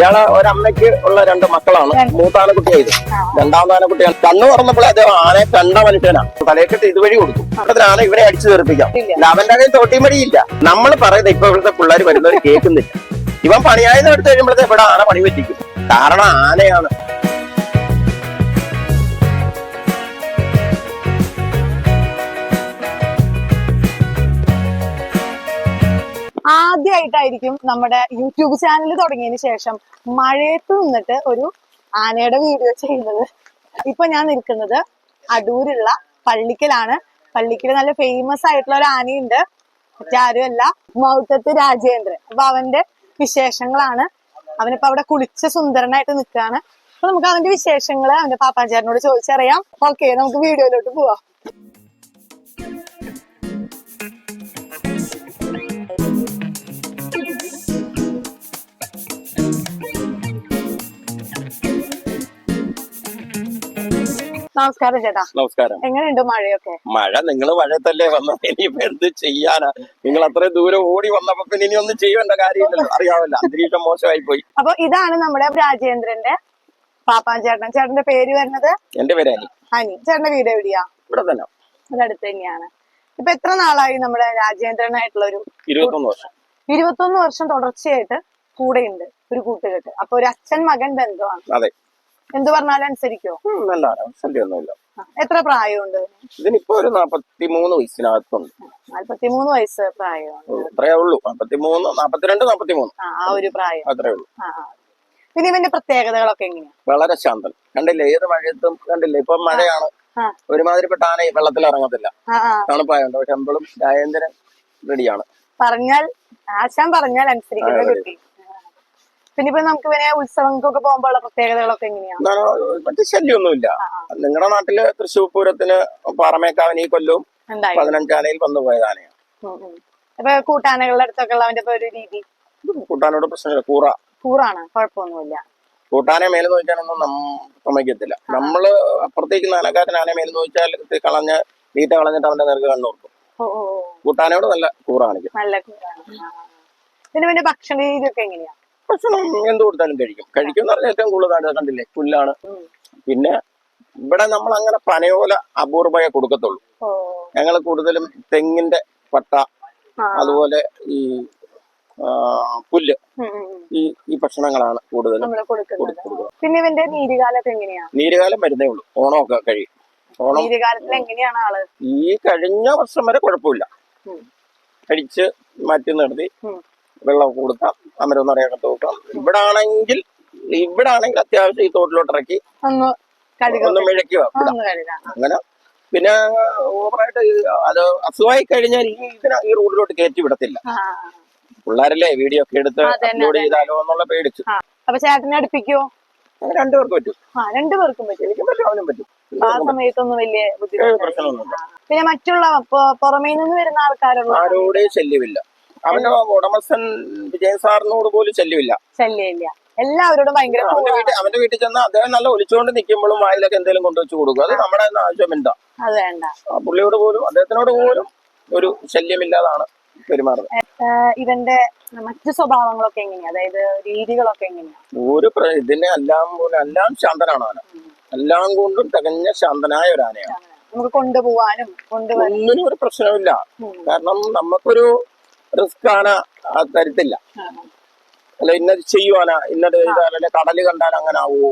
ഇയാളെ ഒരമ്മയ്ക്ക് ഉള്ള രണ്ട് മക്കളാണ്. മൂത്താന മൂത്താനക്കുട്ടിയായത് രണ്ടാമത്തെ ആനക്കുട്ടിയാണ് കണ്ണു തുറന്നപ്പോൾ അദ്ദേഹം ആനയെ കണ്ട മനുഷ്യനാണ് തലയിട്ടിട്ട് ഇതുവഴി കൊടുക്കും അപ്പത്തിന് ആന ഇവരെ അടിച്ചു തീർപ്പിക്കാം. അവന്റെ കയ്യിൽ തോട്ടിമടിയില്ല നമ്മൾ പറയുന്നത് ഇപ്പൊ ഇവിടുത്തെ പിള്ളേർ വരുന്നവർ കേൾക്കുന്നില്ല. ഇവൻ പണിയായത് എടുത്തു കഴിയുമ്പോഴത്തെ ഇവിടെ ആന പണി പറ്റിക്കും. കാരണം ആനയാണ്. ആദ്യമായിട്ടായിരിക്കും നമ്മുടെ യൂട്യൂബ് ചാനൽ തുടങ്ങിയതിന് ശേഷം മഴയത്ത് നിന്നിട്ട് ഒരു ആനയുടെ വീഡിയോ ചെയ്യുന്നത്. ഇപ്പൊ ഞാൻ നിൽക്കുന്നത് അടൂരുള്ള പള്ളിക്കലാണ്. പള്ളിക്കൽ നല്ല ഫേമസ് ആയിട്ടുള്ള ഒരു ആനയുണ്ട്. മറ്റാരും അല്ല മൗട്ടത്ത് രാജേന്ദ്രൻ. അപ്പൊ അവന്റെ വിശേഷങ്ങളാണ്. അവനിപ്പോ അവിടെ കുളിച്ച സുന്ദരനായിട്ട് നിൽക്കുകയാണ്. അപ്പൊ നമുക്ക് അവന്റെ വിശേഷങ്ങൾ അവന്റെ പാപ്പാചാരനോട് ചോദിച്ചറിയാം. ഓക്കെ നമുക്ക് വീഡിയോയിലോട്ട് പോവാം. നമസ്കാരം ചേട്ടാ. നമസ്കാരം. എങ്ങനെയുണ്ട് മഴയൊക്കെ? മഴ നിങ്ങൾ മഴയത്തല്ലേ വന്നത്? ഇനിയിപ്പോ എന്ത് ചെയ്യാനാ? നിങ്ങൾ അത്രയും ദൂരം ഓടി വന്നപ്പോ പിന്നെ ഇനി ഒന്നും ചെയ്യേണ്ട കാര്യമില്ലല്ലോ. അറിയാവല്ല അന്തരീക്ഷം മോശമായി പോയി അപ്പൊ ഇതാണ് നമ്മുടെ രാജേന്ദ്രന്റെ പാപ്പാൻ ചേട്ടൻ ചേട്ടന്റെ പേര് വരുന്നത്? എന്റെ പേര് അനി. അനി. ചേട്ടന്റെ വീട് എവിടെയാ? ഇവിടെ തന്നെ. ഇവിടെ അടുത്ത് തന്നെയാണ്. ഇപ്പൊ എത്ര നാളായി നമ്മുടെ രാജേന്ദ്രനായിട്ടുള്ള ഒരു ഇരുപത്തൊന്ന് വർഷം. ഇരുപത്തൊന്ന് വർഷം തുടർച്ചയായിട്ട് കൂടെയുണ്ട് ഒരു കൂട്ടുകെട്ട്. അപ്പൊ ഒരു അച്ഛൻ മകൻ ബന്ധമാണ് അതെ. എന്ത് പറഞ്ഞാലും അനുസരിക്കോ? നല്ല നല്ലതാണ് ശല്യമൊന്നുമില്ല എത്ര പ്രായമുണ്ട്? ഇതിനിപ്പോ ഒരു നാപ്പത്തി മൂന്ന് വയസ്സിനകത്തുണ്ട് നാല്പത്തിമൂന്ന് വയസ്സ് പ്രായമുണ്ട്. അത്രേ ഉള്ളൂ. നാപ്പത്തിമൂന്ന് നാപ്പത്തിരണ്ട് നാപ്പത്തി മൂന്ന് ആ ഒരു പ്രായം. അത്രേ ഉള്ളൂ. പിന്നെ ഇവന്റെ പ്രത്യേകതകളൊക്കെ എങ്ങനെയാ? വളരെ ശാന്തൻ. കണ്ടില്ലേ ഏത് മഴയത്തും കണ്ടില്ലേ ഇപ്പൊ മഴയാണ്. ഒരുമാതിരി ഒരുമാതിരിപ്പെട്ട ആന വെള്ളത്തിൽ ഇറങ്ങത്തില്ല. തണുപ്പായുണ്ട്. പക്ഷെ എപ്പോഴും രാജേന്ദ്രൻ റെഡിയാണ്. പറഞ്ഞാൽ ആശാൻ പറഞ്ഞാൽ അനുസരിക്കുന്ന കുട്ടി. പിന്നെ ഇപ്പൊ നമുക്ക് പിന്നെ ഉത്സവങ്ങൾക്കൊക്കെ പോകുമ്പോഴുള്ള പ്രത്യേകതകളൊക്കെ എങ്ങനെയാണ് മറ്റു ശല്യമൊന്നുമില്ല ആ. നിങ്ങളുടെ നാട്ടിൽ തൃശ്ശൂർ പൂരത്തിന് പാറമേക്കാവൻ ഈ കൊല്ലവും പതിനഞ്ചാനയിൽ വന്നു പോയതാനയാണ്. അപ്പൊ കൂട്ടാനകളുടെ അടുത്തൊക്കെ ഉള്ള അവന്റെ ഒരു രീതി? കൂട്ടാനോട് പ്രശ്നമില്ല. കൂറ. കൂറാണ്. കുഴപ്പമൊന്നുമില്ല. കൂട്ടാനെ മേലെ നോക്കിയാലൊന്നും നം സമ്മതിക്കത്തില്ല. നമ്മൾ അപ്പുറത്തേക്ക് നാലക്കാരൻ ആനെ മേലെ നോക്കിയാൽ കളഞ്ഞ് വീട്ട കളഞ്ഞിട്ട് അവന്റെ നേർക്ക് കണ്ണോർക്കും. കൂട്ടാനോട് നല്ല കൂറ കാണിക്കും നല്ല കൂറാണ്. പിന്നെ ഭക്ഷണ ഭക്ഷണ രീതിയൊക്കെ എങ്ങനെയാ? ഭക്ഷണം എന്ത് കൊടുത്താലും കഴിക്കും. കഴിക്കും എന്ന് പറഞ്ഞാൽ ഏറ്റവും കൂടുതലാണ് കണ്ടില്ലേ? പുല്ലാണ്. പിന്നെ ഇവിടെ നമ്മൾ അങ്ങനെ പനയോല അപൂർവയെ കൊടുക്കത്തുള്ളൂ. ഞങ്ങൾ കൂടുതലും തെങ്ങിന്റെ പട്ട അതുപോലെ ഈ പുല്ല്. ഈ ഈ ഭക്ഷണങ്ങളാണ് കൂടുതലും പിന്നെ ഇവന്റെ നീരുകാലൊക്കെ എങ്ങനെയാ? നീരുകാലം വരുന്നേ ഉള്ളൂ. ഓണമൊക്കെ കഴിയും. ഓണം എങ്ങനെയാണ് ആൾ? ഈ കഴിഞ്ഞ വർഷം വരെ കുഴപ്പമില്ല. കഴിച്ച് മാറ്റി നിർത്തി. വെള്ളം കൊടുക്കാം. അമരൊന്നറിയൊക്കെ തൂക്കാം ഇവിടെ ആണെങ്കിൽ ഇവിടെ ആണെങ്കിൽ അത്യാവശ്യം ഈ തോട്ടിലോട്ട് ഇറക്കി ഒന്ന് മിഴക്കി ഒന്ന് മിഴക്കുക അങ്ങനെ. പിന്നെ ഓവറായിട്ട് അത് അസുഖമായി കഴിഞ്ഞാൽ ഈ ഇതിന് ഈ റോഡിലോട്ട് കയറ്റി വിടത്തില്ല. പിള്ളേരല്ലേ വീഡിയോ ഒക്കെ എടുത്ത് അപ്ലോഡ് ചെയ്താലോ എന്നുള്ള പേടിച്ചു. അപ്പൊ ചേട്ടനെ അടുപ്പിക്കോ? രണ്ടുപേർക്ക് പറ്റും. രണ്ടുപേർക്കും പറ്റും. എനിക്കും പറ്റും അവനും പറ്റും. ആ സമയത്തൊന്നും വലിയ ബുദ്ധിമുട്ട് പിന്നെ മറ്റുള്ള പുറമേ നിന്ന് വരുന്ന ആൾക്കാരുള്ള ആരോടെ ശല്യമില്ല. അവന്റെ ഉടമസ്ഥൻ വിജയൻ സാറിനോട് പോലും ശല്യമില്ല. ശല്യമില്ല. എല്ലാവരോടും ഭയങ്കര അവന്റെ വീട്ടിൽ അവന്റെ വീട്ടിൽ ചെന്ന് അദ്ദേഹം നല്ല ഒലിച്ചുകൊണ്ട് നിൽക്കുമ്പോഴും വായിലൊക്കെ എന്തെങ്കിലും കൊണ്ടുവച്ച് കൊടുക്കും. അത് നമ്മുടെ ആവശ്യം എന്താ അത് വേണ്ട. പുള്ളിയോട് പോലും അദ്ദേഹത്തിനോട് പോലും ഒരു ശല്യമില്ലാതാണ് പെരുമാറുന്നത്. ഇവന്റെ മറ്റു സ്വഭാവങ്ങളൊക്കെ എങ്ങനെയാ? അതായത് രീതികളൊക്കെ എങ്ങനെയാ? ഒരു ഇതിനെ എല്ലാം പോലും എല്ലാം ശാന്തനാണ് ആന എല്ലാം കൊണ്ടും തികഞ്ഞ ശാന്തനായ ഒരു ആനയാണ് നമുക്ക് കൊണ്ടുപോവാനും കൊണ്ടുപോകാനും ഒന്നിനും ഒരു പ്രശ്നമില്ല. കാരണം നമുക്കൊരു റിസ്ക് ആന ആ, തരത്തില്ല. അല്ല ഇന്നത് ചെയ്യുവാനാ. ഇന്നത് അല്ലെ കടൽ കണ്ടാൽ അങ്ങനെ ആവുമോ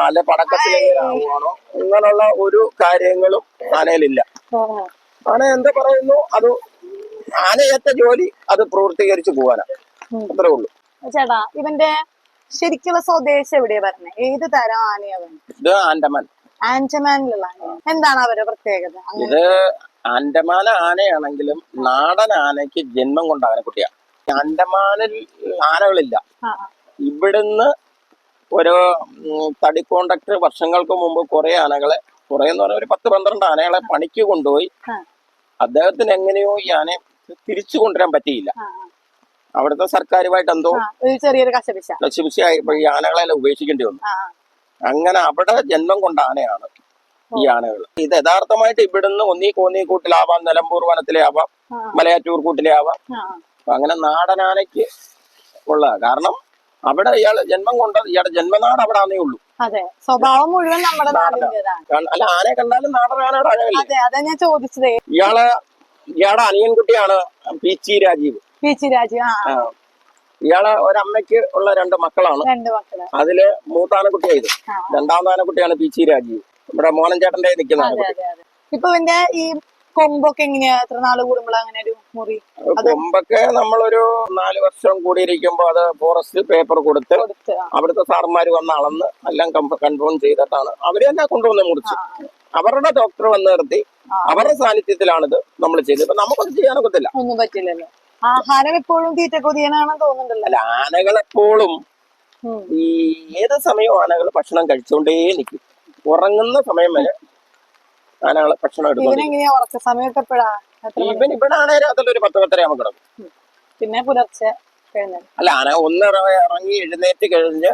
അല്ലെ പടക്കത്തിൽ എങ്ങനെ ആവുകയാണോ ഇങ്ങനെയുള്ള ഒരു കാര്യങ്ങളും ആനയിലില്ല. ആന എന്താ പറയുന്നു? അത് ആനയേറ്റ ജോലി അത് പ്രവർത്തീകരിച്ചു പോകാനാ അത്രേ ഉള്ളൂ. ചേട്ടാ ഇവന്റെ ശരിക്കുള്ള സ്വദേശം എവിടെയാ പറഞ്ഞത് ഏത് തരം ആനയാ ഇത് ആൻഡമാൻ. ആൻഡമാനിലുള്ള എന്താണ് അവരുടെ പ്രത്യേകത? ഇത് ആൻഡമാൻ ആനയാണെങ്കിലും നാടൻ ആനയ്ക്ക് ജന്മം കൊണ്ട ആനക്കുട്ടിയാണ് അണ്ടമാനിൽ ആനകളില്ല. ഇവിടുന്ന് ഒരു തടി കോണ്ടക്ടർ വർഷങ്ങൾക്ക് മുമ്പ് കുറെ ആനകളെ കുറെ എന്ന് പറഞ്ഞാൽ ഒരു പത്ത് പന്ത്രണ്ട് ആനകളെ പണിക്ക് കൊണ്ടുപോയി അദ്ദേഹത്തിന് എങ്ങനെയോ ഈ ആനയെ തിരിച്ചു കൊണ്ടുവരാൻ പറ്റിയില്ല. അവിടുത്തെ സർക്കാരുമായിട്ട് എന്തോ ചെറിയൊരു കശപിശ. കശപിശ ഈ ആനകളെല്ലാം ഉപേക്ഷിക്കേണ്ടി വന്നു. അങ്ങനെ അവിടെ ജന്മം കൊണ്ട ആനയാണ്. ഈ ആനകൾ ഇത് യഥാർത്ഥമായിട്ട് ഇവിടുന്ന് ഒന്നീ കോന്നിക്കൂട്ടിലാവാം നിലമ്പൂർ വനത്തിലെ ആവാം മലയാറ്റൂർ കൂട്ടിലെ ആവാം. അങ്ങനെ നാടൻ ആനയ്ക്ക് ഉള്ള കാരണം അവിടെ ഇയാൾ ജന്മം കൊണ്ട് ഇയാളുടെ ജന്മനാട് അവിടെ ആണേ ഉള്ളൂ സ്വഭാവം മുഴുവൻ നമ്മുടെ അല്ല ആനയെ കണ്ടാലും നാടൻ ആനയുടെ അഴകല്ലേ ഞാൻ ചോദിച്ചതേ. ഇയാൾ ഇയാളെ അനിയൻകുട്ടിയാണ് പി ചി രാജീവ്. പി ചി രാജീവ്. ഇയാൾ ഒരമ്മയ്ക്ക് ഉള്ള രണ്ട് മക്കളാണ്. രണ്ട് മക്കൾ. അതിൽ മൂത്താനക്കുട്ടിയായത്. രണ്ടാമത്തെ ആനക്കുട്ടിയാണ് പി ചി രാജീവ്. നമ്മുടെ മോഹൻ ചേട്ടന്റെ നിൽക്കുന്നതാണ് ഇപ്പൊ പിന്നെ ഈ കൊമ്പൊക്കെ എങ്ങനെയാ? എത്ര നാൾ കൂടുമ്പോൾ അങ്ങനെ ഒരു മുറി? കൊമ്പൊക്കെ നമ്മളൊരു നാല് വർഷം കൂടിയിരിക്കുമ്പോ അത് ഫോറസ്റ്റ് പേപ്പർ കൊടുത്ത് അവിടുത്തെ സാർമാര് വന്ന് അളന്ന് എല്ലാം കൺഫേം ചെയ്തിട്ടാണ്. അവർ തന്നെ കൊണ്ടുവന്ന് മുറിച്ച്. അവരുടെ ഡോക്ടർ വന്ന് നിർത്തി അവരുടെ സാന്നിധ്യത്തിലാണിത് നമ്മൾ ചെയ്തത്. ഇപ്പൊ നമുക്കൊന്നും ചെയ്യാനൊക്കത്തില്ല ഒന്നും പറ്റില്ലല്ലോ. ആഹാരം എപ്പോഴും തീറ്റ കൊതിയനാണെന്ന് തോന്നുന്നുണ്ടല്ലോ. അല്ല ആനകളെപ്പോഴും ഉം. ഈ ഏത് സമയവും ആനകൾ ഭക്ഷണം കഴിച്ചുകൊണ്ടേ നിൽക്കും ഉറങ്ങുന്ന സമയം വരെ ആനകളെ ഭക്ഷണം എടുക്കും ഇവൻ ഇവിടെ രാത്രി ഒരു പത്ത് പത്തര ആകുമ്പോൾ കിടക്കും. പിന്നെ പുലർച്ചെ അല്ല ആന ഒന്ന് ഇറങ്ങി എഴുന്നേറ്റ് കഴിഞ്ഞ്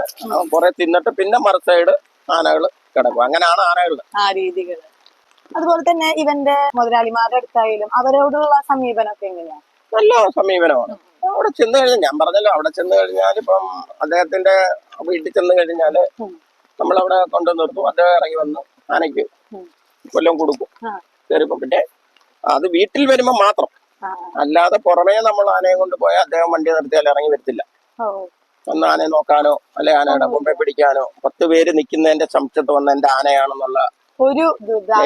കുറെ തിന്നിട്ട് പിന്നെ മറു സൈഡ് ആനകൾ കിടക്കും. അങ്ങനെയാണ് ആനകളുടെ ആ രീതികൾ അതുപോലെ തന്നെ ഇവന്റെ മുതലാളിമാരുടെ അടുത്തായാലും അവരോടുള്ള സമീപനമൊക്കെ എങ്ങനെയാ? നല്ല സമീപനമാണ്. അവിടെ ചെന്ന് കഴിഞ്ഞാൽ ഞാൻ പറഞ്ഞല്ലോ അവിടെ ചെന്ന് കഴിഞ്ഞാൽ ഇപ്പം അദ്ദേഹത്തിന്റെ വീട്ടിൽ ചെന്ന് കഴിഞ്ഞാൽ. നമ്മളവിടെ കൊണ്ടു നിർത്തും അദ്ദേഹം ഇറങ്ങി വന്ന് ആനയ്ക്ക് കൊല്ലം കൊടുക്കും. കയറിപ്പോ പിന്നെ അത് വീട്ടിൽ വരുമ്പോ മാത്രം. അല്ലാതെ പുറമേ നമ്മൾ ആനയെ കൊണ്ട് പോയാൽ അദ്ദേഹം വണ്ടി നിർത്തിയാൽ ഇറങ്ങി വരത്തില്ല. ഒന്ന് ആനയെ നോക്കാനോ അല്ലെ ആനയുടെ കൊമ്പെ പിടിക്കാനോ പത്ത് പേര് നിൽക്കുന്നതിന്റെ സംശയത്ത് വന്ന എന്റെ ആനയാണെന്നുള്ള ഒരു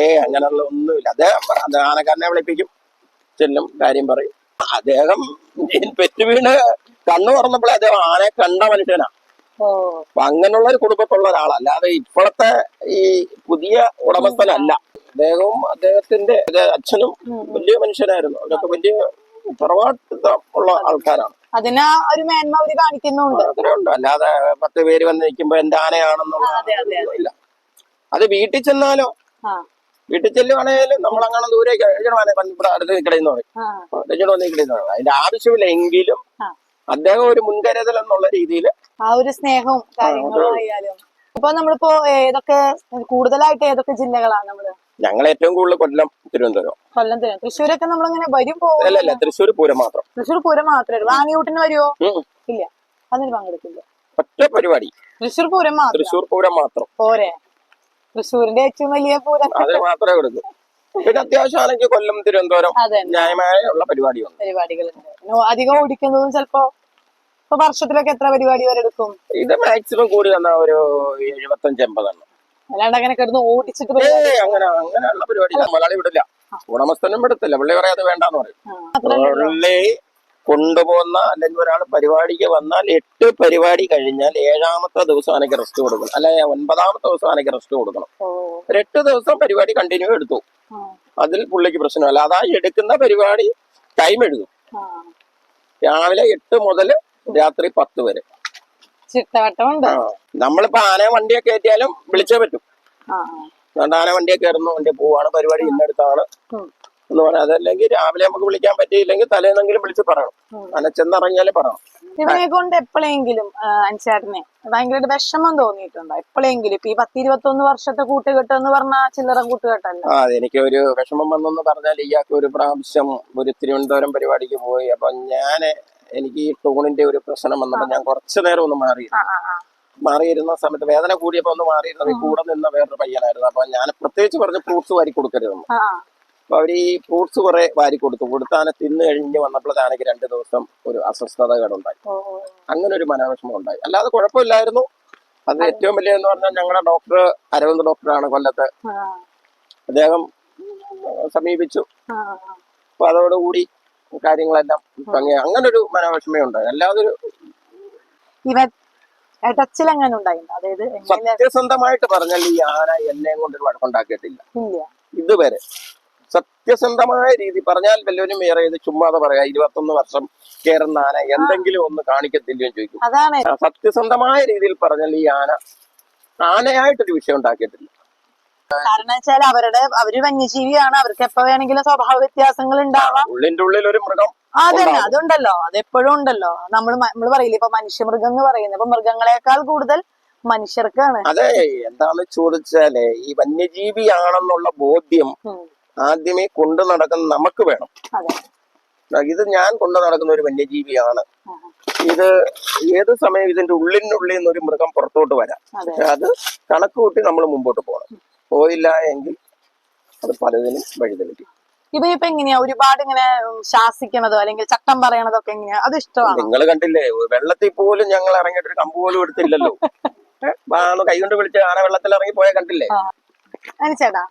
ഏ അങ്ങനെയുള്ള ഒന്നുമില്ല. അദ്ദേഹം ആനക്കാരനെ വിളിപ്പിക്കും. ചെല്ലും കാര്യം പറയും. അദ്ദേഹം പെറ്റു വീണ് കണ്ണു തുറന്നപ്പോഴേ അദ്ദേഹം ആനയെ കണ്ട മനുഷ്യനാ. അപ്പൊ അങ്ങനെയുള്ള ഒരു കുടുംബത്തുള്ള ഒരാളാ അല്ലാതെ ഇപ്പോഴത്തെ ഈ പുതിയ ഉടമസ്ഥനല്ല. അദ്ദേഹവും അദ്ദേഹത്തിന്റെ അച്ഛനും വലിയ മനുഷ്യനായിരുന്നു അവരൊക്കെ വലിയ തറവാട്ടിത്തം ഉള്ള ആൾക്കാരാണ്. അതിന് ഒരു മേന്മ അവർ കാണിക്കുന്നുണ്ട്. അത്രയുണ്ട് അല്ലാതെ പത്ത് പേര് വന്ന് നിൽക്കുമ്പോ എന്റെ ആനയാണെന്നുള്ള അതെ. ഇല്ല. വീട്ടിൽ ചെന്നാലോ? വീട്ടിൽ ചെല്ലുവാണെങ്കിലും നമ്മൾ അങ്ങനെ ദൂരേക്ക് ഇവിടെ അടുത്ത് നിൽക്കണേന്ന് പറയും. ആ. രജണോ നിൽക്കണേന്ന് പറയും. അതിന്റെ ആവശ്യമില്ല എങ്കിലും. അദ്ദേഹം ഒരു മുൻകരുതൽ എന്നുള്ള രീതിയിൽ ആ ഒരു സ്നേഹവും കാര്യങ്ങളും ആയാലും. ഇപ്പൊ നമ്മളിപ്പോ ഏതൊക്കെ കൂടുതലായിട്ട് ഏതൊക്കെ ജില്ലകളാണ് നമ്മൾ? ഞങ്ങൾ ഏറ്റവും കൂടുതൽ കൊല്ലം തിരുവനന്തപുരം. കൊല്ലം തരും തൃശ്ശൂരൊക്കെ നമ്മളിങ്ങനെ വരും പോകും അല്ല അല്ല തൃശ്ശൂർ പൂരം മാത്രം. തൃശ്ശൂർ പൂരം മാത്രമേ വാങ്ങിയൂട്ടിന് വരുമോ ഇല്ല. അതിന് പങ്കെടുക്കില്ല. ഒറ്റ പരിപാടി. തൃശ്ശൂർ പൂരം മാത്രം. തൃശ്ശൂർ പൂരം മാത്രം. പോരെ. തൃശ്ശൂരിന്റെ ഏറ്റവും വലിയ പൂരം. അതിന് മാത്രമേ കൊടുക്കൂ. പിന്നെ അത്യാവശ്യമാണെങ്കിൽ കൊല്ലം തിരുവനന്തപുരം ന്യായമായ ഉള്ള പരിപാടികളുണ്ട്. പിന്നെ അധികം ഓടിക്കുന്നതും ചിലപ്പോ ഇപ്പൊ വർഷത്തിലൊക്കെ എത്ര പരിപാടി വരെ എടുക്കും? ഇത് മാക്സിമം കൂടി വന്ന ഒരു എഴുപത്തഞ്ച് എൺപതെണ്ണം. അല്ലാണ്ട് അങ്ങനെ കിടന്ന് ഓടിച്ചിട്ട് അങ്ങനെ അങ്ങനെയുള്ള പരിപാടി മലയാളി വിടില്ല. ഉടമസ്ഥനും വിടത്തില്ല. പുള്ളി പറയാതെ വേണ്ടെന്ന് പറയും. പുള്ളി കൊണ്ടുപോകുന്ന അല്ലെങ്കിൽ ഒരാൾ പരിപാടിക്ക് വന്നാൽ എട്ട് പരിപാടി കഴിഞ്ഞാൽ ഏഴാമത്തെ ദിവസം എനിക്ക് റെസ്റ്റ് കൊടുക്കണം. അല്ലെ ഒൻപതാമത്തെ ദിവസം എനിക്ക് റെസ്റ്റ് കൊടുക്കണം. ഒരു എട്ട് ദിവസം പരിപാടി കണ്ടിന്യൂ എടുത്തു. അതിൽ പുള്ളിക്ക് പ്രശ്നമല്ല അതാ എടുക്കുന്ന പരിപാടി ടൈം എഴുതും. രാവിലെ എട്ട് മുതൽ രാത്രി പത്ത് വരെ. നമ്മളിപ്പോ ആന വണ്ടിയെ കയറ്റിയാലും വിളിച്ചേ പറ്റും. ആന വണ്ടിയെ കയറുന്നു വണ്ടി പോവാണ് പരിപാടി ഇന്നടുത്താണ്. എന്ന് പറയാം അതല്ലെങ്കിൽ രാവിലെ നമുക്ക് വിളിക്കാൻ പറ്റിയില്ലെങ്കിൽ തലേന്നെങ്കിലും വിളിച്ച് പറയണം. ആന ചെന്നിറങ്ങിയാലേ പറയണം. ഇവനെ കൊണ്ട് എപ്പോഴെങ്കിലും അൻചാട്ടിനെ ഭയങ്കരമായിട്ട് വിഷമം തോന്നിയിട്ടുണ്ടോ? എപ്പോഴെങ്കിലും ഇപ്പൊ ഈ പത്തിരുപത്തൊന്ന് വർഷത്തെ കൂട്ടുകെട്ട് എന്ന് പറഞ്ഞ ചില്ലറ കൂട്ടുകെട്ടല്ല? ആ എനിക്ക് ഒരു വിഷമം വന്നെന്ന് പറഞ്ഞാൽ ഇയാൾക്ക് ഒരു പ്രാവശ്യം ഒരു തിരുവനന്തപുരം പരിപാടിക്ക് പോയി. അപ്പൊ ഞാൻ എനിക്ക് ഈ ടൂണിന്റെ ഒരു പ്രശ്നം വന്നപ്പോ ഞാൻ കുറച്ചു നേരം ഒന്ന് മാറി. മാറിയിരുന്ന സമയത്ത് വേദന കൂടിയപ്പോ ഒന്ന് മാറിയിരുന്നത് കൂടെ നിന്ന വേറൊരു പയ്യനായിരുന്നു. അപ്പൊ ഞാൻ പ്രത്യേകിച്ച് പറഞ്ഞ് ഫ്രൂട്ട്സ് വാരി കൊടുക്കരുതെന്ന്. ആ ആ. അപ്പൊ അവർ ഈ ഫ്രൂട്ട്സ് കുറെ വാരി കൊടുത്തു. കൊടുത്താനെ തിന്നു കഴിഞ്ഞ് വന്നപ്പോഴത്താണെങ്കിൽ രണ്ട് ദിവസം ഒരു അസ്വസ്ഥതകളുണ്ടായി. അങ്ങനെ ഒരു മനോവിഷമം ഉണ്ടായി. അല്ലാതെ കുഴപ്പമില്ലായിരുന്നു. അത് ഏറ്റവും വലിയ എന്ന് പറഞ്ഞാൽ ഞങ്ങളുടെ ഡോക്ടർ അരവിന്ദ് ഡോക്ടറാണ് കൊല്ലത്ത്. അദ്ദേഹം സമീപിച്ചു. അപ്പൊ അതോടുകൂടി കാര്യങ്ങളെല്ലാം ഭംഗി. അങ്ങനെ ഒരു മനോവിഷമേ ഉണ്ടായി. അല്ലാതെ ഒരു സത്യസന്ധമായിട്ട് പറഞ്ഞാൽ ഈ ആന എന്നെ കൊണ്ട് വഴക്കുണ്ടാക്കിയിട്ടില്ല. ഇതുവരെ. സത്യസന്ധമായ രീതി പറഞ്ഞാൽ വല്ലവരും വേറെ ഇത് ചുമ്മാതെ പറയാ. ഇരുപത്തൊന്ന് വർഷം കയറുന്ന ആന എന്തെങ്കിലും ഒന്ന് കാണിക്കത്തില്ലയോ ചോദിക്കും. സത്യസന്ധമായ രീതിയിൽ പറഞ്ഞാൽ ഈ ആന ആനയായിട്ടൊരു വിഷയം ഉണ്ടാക്കിയിട്ടില്ല. കാരണം വെച്ചാൽ അവരുടെ അവർ വന്യജീവിയാണ്. അവർക്ക് എപ്പോ വേണമെങ്കിലും സ്വഭാവ വ്യത്യാസങ്ങൾ ഉണ്ടാവാം. ഉള്ളിന്റെ ഉള്ളിൽ ഒരു മൃഗം അതെ. അതുണ്ടല്ലോ. അതെപ്പോഴും ഉണ്ടല്ലോ. നമ്മൾ നമ്മൾ പറയില്ല ഇപ്പൊ മനുഷ്യമൃഗം എന്ന് പറയുന്നത്. ഇപ്പൊ മൃഗങ്ങളെക്കാൾ കൂടുതൽ മനുഷ്യർക്കാണ്. അതെ എന്താണെന്ന് ചോദിച്ചാൽ ഈ വന്യജീവിയാണെന്നുള്ള ബോധ്യം. ആദ്യമേ കൊണ്ടു നടക്കുന്ന നമുക്ക് വേണം. ഇത് ഞാൻ കൊണ്ടു നടക്കുന്ന ഒരു വന്യജീവിയാണ്. ഇത് ഏത് സമയം ഇതിന്റെ ഉള്ളിനുള്ളിൽ നിന്ന് ഒരു മൃഗം പുറത്തോട്ട് വരാം. അത്. കണക്ക് കൂട്ടി നമ്മൾ മുമ്പോട്ട് പോകണം. പോയില്ല എങ്കിൽ അത് പലതിനും വഴിതെളിക്കും ഇവയിപ്പോ എങ്ങനെയാ? ഒരുപാട് ഇങ്ങനെ ശാസിക്കണതോ അല്ലെങ്കിൽ ചട്ടം പറയണതൊക്കെ എങ്ങനെയാ? അത് ഇഷ്ടമാണ്? നിങ്ങൾ കണ്ടില്ലേ? വെള്ളത്തിൽ പോലും ഞങ്ങൾ ഇറങ്ങിയിട്ട് ഒരു കമ്പ് പോലും എടുത്തില്ലല്ലോ. കൈകൊണ്ട് വിളിച്ച് ആന വെള്ളത്തിൽ ഇറങ്ങി പോയാൽ കണ്ടില്ലേ ചേട്ടാ.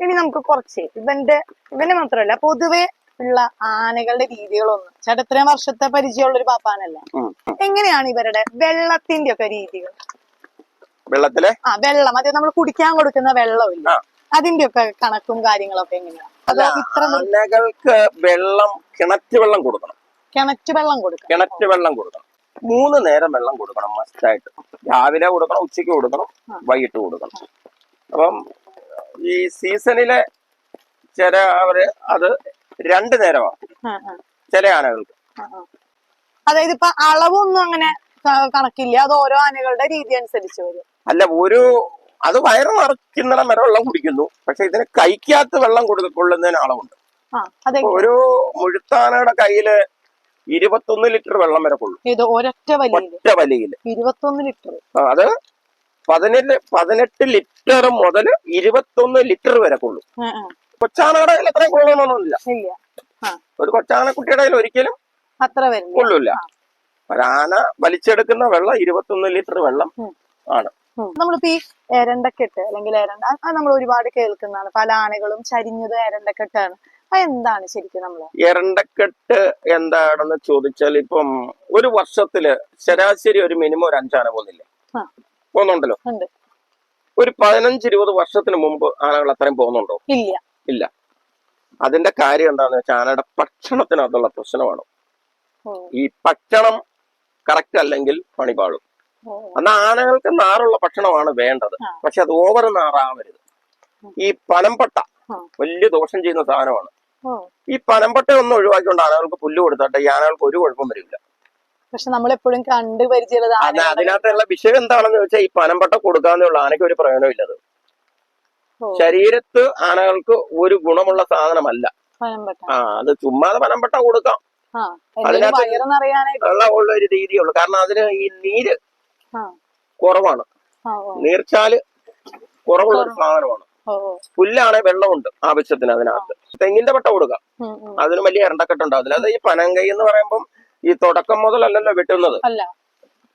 ഇനി നമുക്ക് കുറച്ച് ഇവന്റെ ഇവന്റെ മാത്രമല്ല പൊതുവേ ഉള്ള ആനകളുടെ രീതികളൊന്നും. ചേട്ടാ ഇത്രയും വർഷത്തെ പരിചയമുള്ള ഒരു പാപ്പാനല്ല എങ്ങനെയാണ് ഇവരുടെ വെള്ളത്തിന്റെ ഒക്കെ രീതികൾ? വെള്ളത്തിലെ? ആ വെള്ളം. അതായത് നമ്മൾ കുടിക്കാൻ കൊടുക്കുന്ന വെള്ളമില്ല? അതിന്റെ ഒക്കെ കണക്കും കാര്യങ്ങളൊക്കെ എങ്ങനെയാണ് ആനകൾക്ക് വെള്ളം കിണറ്റ് വെള്ളം കൊടുക്കണം. കിണറ്റ് വെള്ളം കൊടുക്കണം. കിണറ്റ് വെള്ളം കൊടുക്കണം. മൂന്ന് നേരം വെള്ളം കൊടുക്കണം മസ്റ്റായിട്ട്. രാവിലെ കൊടുക്കണം ഉച്ചയ്ക്ക് കൊടുക്കണം വൈകിട്ട് കൊടുക്കണം. അപ്പം ഈ സീസണിലെ ചില അവർ അത് രണ്ടു നേരമാണ്. ചില ആനകൾക്ക്. അതായത് ഇപ്പൊ അളവൊന്നും അങ്ങനെ കണക്കില്ല. അത് ഓരോ ആനകളുടെ രീതി അനുസരിച്ച് വരും. അല്ല ഒരു അത് വയറ് നിറയ്ക്കുന്നിടം വരെ വെള്ളം കുടിക്കുന്നു. പക്ഷെ ഇതിന് കൈക്കകത്ത് വെള്ളം കൊടുക്കൊള്ളുന്നതിന് അളവുണ്ട്. ഒരു മുഴുത്താനയുടെ കയ്യിൽ ഇരുപത്തൊന്ന് ലിറ്റർ വെള്ളം വരെ കൊള്ളും. ഒറ്റ വലിയ ഇരുപത്തൊന്ന് ലിറ്റർ. അത് പതിനെട്ട് പതിനെട്ട് ലിറ്റർ മുതൽ ഇരുപത്തൊന്ന് ലിറ്റർ വരെ കൊള്ളും. കൊച്ചാനയുടെ കയ്യിൽ ആ. ഒരു കൊച്ചാണക്കുട്ടിയുടെ കയ്യിൽ ഒരിക്കലും അത്ര കൊള്ളൂല ഒരാന വലിച്ചെടുക്കുന്ന വെള്ളം ഇരുപത്തൊന്ന് ലിറ്റർ വെള്ളം ആണ്. നമ്മളിപ്പോ ഈ എരണ്ടക്കെട്ട് അല്ലെങ്കിൽ എരണ്ട നമ്മൾ ഒരുപാട് കേൾക്കുന്നതാണ്. പല ആനകളും ചരിഞ്ഞത് എരണ്ടക്കെട്ടാണ് എന്താണ് ശരിക്കും നമ്മൾ? എരണ്ടക്കെട്ട് എന്താണെന്ന് ചോദിച്ചാൽ ഇപ്പം ഒരു വർഷത്തിൽ ശരാശരി ഒരു മിനിമം ഒരു അഞ്ചാന പോകുന്നില്ല. പോകുന്നുണ്ടല്ലോ. ഒരു പതിനഞ്ച് ഇരുപത് വർഷത്തിന് മുമ്പ് ആനകൾ അത്രയും പോകുന്നുണ്ടോ? ഇല്ല. ഇല്ല. അതിന്റെ കാര്യം എന്താന്ന് വെച്ചാൽ ആനയുടെ ഭക്ഷണത്തിനകത്തുള്ള പ്രശ്നമാണ്. ഈ ഭക്ഷണം കറക്റ്റ് അല്ലെങ്കിൽ പണിപാളും എന്നാൽ ആനകൾക്ക് നാറുള്ള ഭക്ഷണമാണ് വേണ്ടത്. പക്ഷെ അത് ഓവർ നാറാവരുത്. ഈ പനമ്പട്ട വലിയ ദോഷം ചെയ്യുന്ന സാധനമാണ്. ഈ പനമ്പട്ട ഒന്ന് ഒഴിവാക്കിക്കൊണ്ട് ആനകൾക്ക് പുല്ല് കൊടുത്തോട്ടെ ഈ ആനകൾക്ക് ഒരു കുഴപ്പം വരില്ല. പക്ഷെ നമ്മൾ എപ്പോഴും കണ്ട് പരിചയമുള്ളത് അതിനകത്തുള്ള വിഷയം എന്താണെന്ന് വെച്ചാൽ ഈ പനമ്പട്ട കൊടുക്കാന്നുള്ള ആനയ്ക്ക് ഒരു പ്രയോജനമില്ലത് ശരീരത്ത് ആനകൾക്ക് ഒരു ഗുണമുള്ള സാധനമല്ല. ആ അത് ചുമ്മാതെ പനമ്പട്ട കൊടുക്കാം. അതിനകത്ത് ഉള്ള ഒരു രീതിയുള്ളൂ കാരണം അതിന് ഈ നീര് കുറവാണ്. നീർച്ചാൽ കുറവുള്ള ഒരു സാധനമാണ്. പുല്ലാണെ വെള്ളമുണ്ട് ആവശ്യത്തിന് അതിനകത്ത്. തെങ്ങിന്റെ പട്ട കൊടുക്കാം. അതിന് വലിയ ഇരണ്ടക്കെട്ടുണ്ടാവില്ല അത് ഈ പനങ്കൈ എന്ന് പറയുമ്പം ഈ തുടക്കം മുതലല്ലല്ലോ വെട്ടുന്നത്.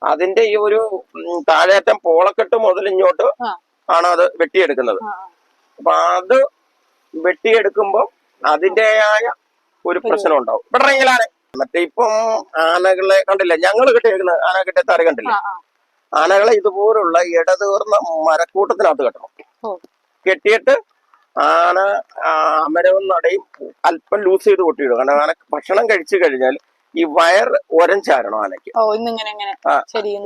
അതിന്റെ ഈ ഒരു താഴേറ്റം പോളക്കെട്ട് മുതൽ ഇങ്ങോട്ട് ആണ് അത് വെട്ടിയെടുക്കുന്നത്. അപ്പൊ അത് വെട്ടിയെടുക്കുമ്പോ അതിന്റേതായ ഒരു പ്രശ്നം ഉണ്ടാവും. ഇവിടെങ്കിലാണ് മറ്റേ ഇപ്പം ആനകളെ കണ്ടില്ല? ഞങ്ങൾ കിട്ടിയേക്കുന്ന ആന കിട്ടിയ തറി കണ്ടില്ല. ആനകളെ ഇതുപോലുള്ള ഇടതീർന്ന മരക്കൂട്ടത്തിനകത്ത് കെട്ടണം. കെട്ടിയിട്ട് ആന അമരവും നടയും അല്പം ലൂസ് ചെയ്ത് കൊട്ടിയിടും കാരണം ആന ഭക്ഷണം കഴിച്ചു കഴിഞ്ഞാൽ ഈ വയർ ഒരം ചാരണം ആനയ്ക്ക്.